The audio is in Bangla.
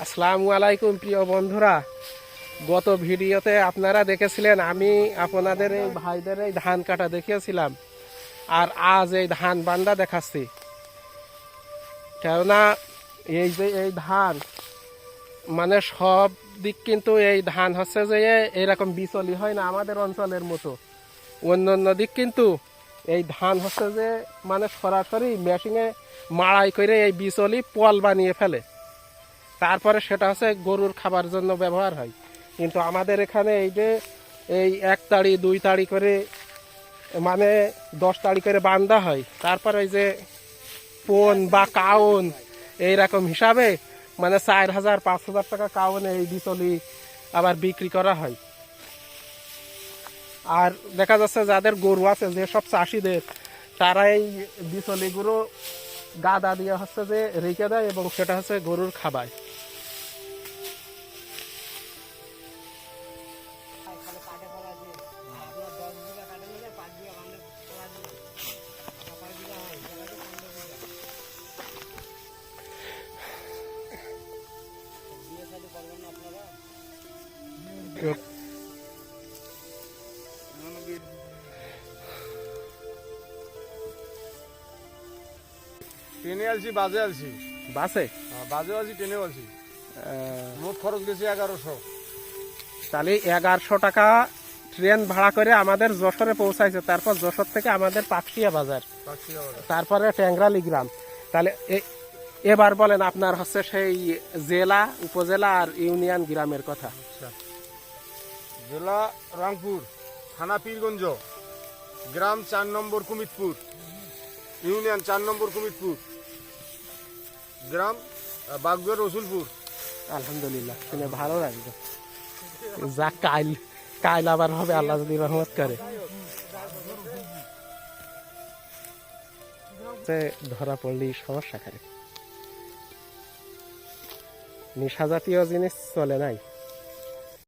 আসসালামু আলাইকুম, প্রিয় বন্ধুরা। গত ভিডিওতে আপনারা দেখেছিলেন, আমি আপনাদের এই ভাইদের এই ধান কাটা দেখিয়েছিলাম। আর আজ এই ধান বান্দা দেখাচ্ছি। কেননা এই যে এই ধান মানে সব দিক কিন্তু এই ধান হচ্ছে যে এরকম বিচলি হয় না আমাদের অঞ্চলের মতো। অন্য অন্য দিক কিন্তু এই ধান হচ্ছে যে মানে সরাসরি মেশিনে মাড়াই করে এই বিচলি পল বানিয়ে ফেলে। তারপরে সেটা হচ্ছে গরুর খাবার জন্য ব্যবহার হয়। কিন্তু আমাদের এখানে এই যে, এই এক তাড়ি, দুই তাড়ি করে মানে দশ তাড়ি করে বান্ধা হয়। তারপরে ওই যে পোন বা কাউন এইরকম হিসাবে মানে চার হাজার, পাঁচ হাজার টাকা কাউন এই বিচলি আবার বিক্রি করা হয়। আর দেখা যাচ্ছে যাদের গরু আছে যেসব চাষিদের তারা এই বিচলিগুলো গাদা দিয়ে হচ্ছে যে রেখে দেয় এবং সেটা হচ্ছে গরুর খাবার। ট্রেনে আলছি বাজে আলছি। বাসে হ্যাঁ, বাজে আলছি ট্রেনে আলছি। মোট খরচ গেছে এগারোশো। তাহলে এগারোশো টাকা ট্রেন ভাড়া করে আমাদের যশোরে পৌঁছাইছে। তারপর যশোর থেকে আমাদের পাকশিয়া বাজার। তারপরে ট্যাংরালি গ্রাম। তাহলে এবার বলেন আপনার হচ্ছে সেই জেলা উপজেলা আর ইউনিয়ন গ্রামের কথা। জেলা রংপুর, থানা পীরগঞ্জ, গ্রাম চার নম্বর কুমিতপুর, ইউনিয়ন চার নম্বর কুমিতপুর, গ্রাম বাগদুয়ার রসুলপুর। আলহামদুলিল্লাহ, শুনে ভালো লাগবে যা কাইল কাইল আবার হবে, আল্লাহ যদি রহমত করে। ধরা পড়লি সমস্যা খালি। নেশা জাতীয় জিনিস চলে নাই।